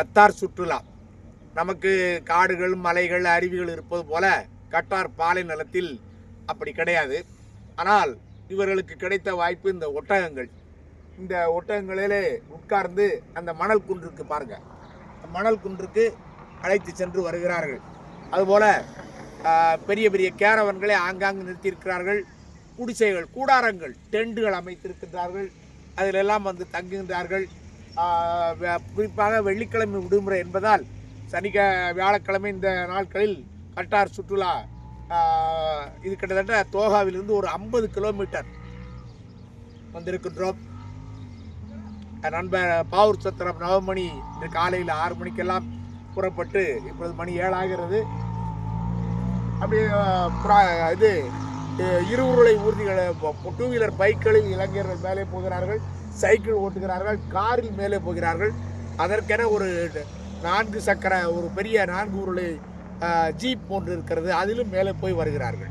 Qatar சுற்றுலா. நமக்கு காடுகள் மலைகள் அருவிகள் இருப்பது போல கட்டார் பாலை நிலத்தில் அப்படி கிடையாது. ஆனால் இவர்களுக்கு கிடைத்த வாய்ப்பு இந்த ஒட்டகங்கள். இந்த ஒட்டகங்களிலே உட்கார்ந்து அந்த மணல் குன்றுக்கு பாருங்க. மணல் குன்றுக்கு அழைத்து சென்று வருகிறார்கள். அதுபோல பெரிய பெரிய கேரவன்களை ஆங்காங்கு நிறுத்தியிருக்கிறார்கள். குடிசைகள் கூடாரங்கள் டெண்டுகள் அமைத்திருக்கின்றார்கள். அதிலெல்லாம் வந்து தங்குகின்றார்கள். குறிப்பாக வெள்ளிக்கிழமை விடுமுறை என்பதால் சனிக்க வியாழக்கிழமை இந்த நாட்களில் கட்டார் சுற்றுலா இது கிட்டத்தட்ட தோகாவிலிருந்து ஒரு ஐம்பது கிலோமீட்டர் வந்திருக்கின்றோம். நண்பர் பாவூர் சத்திரம் நவமணி இன்று காலையில் ஆறு மணிக்கெல்லாம் புறப்பட்டு இப்பொழுது மணி ஏழாகிறது. அப்படியே புறா- இது இருவுருளை ஊர்திகளை டூ வீலர் பைக்களில் இளைஞர்கள் மேலே போகிறார்கள். சைக்கிள் ஓட்டுகிறார்கள் காரில் மேலே போகிறார்கள். அதற்கென ஒரு நான்கு சக்கர ஒரு பெரிய நான்கு உருளை ஜீப் போன்று இருக்கிறது. அதிலும் மேலே போய் வருகிறார்கள்.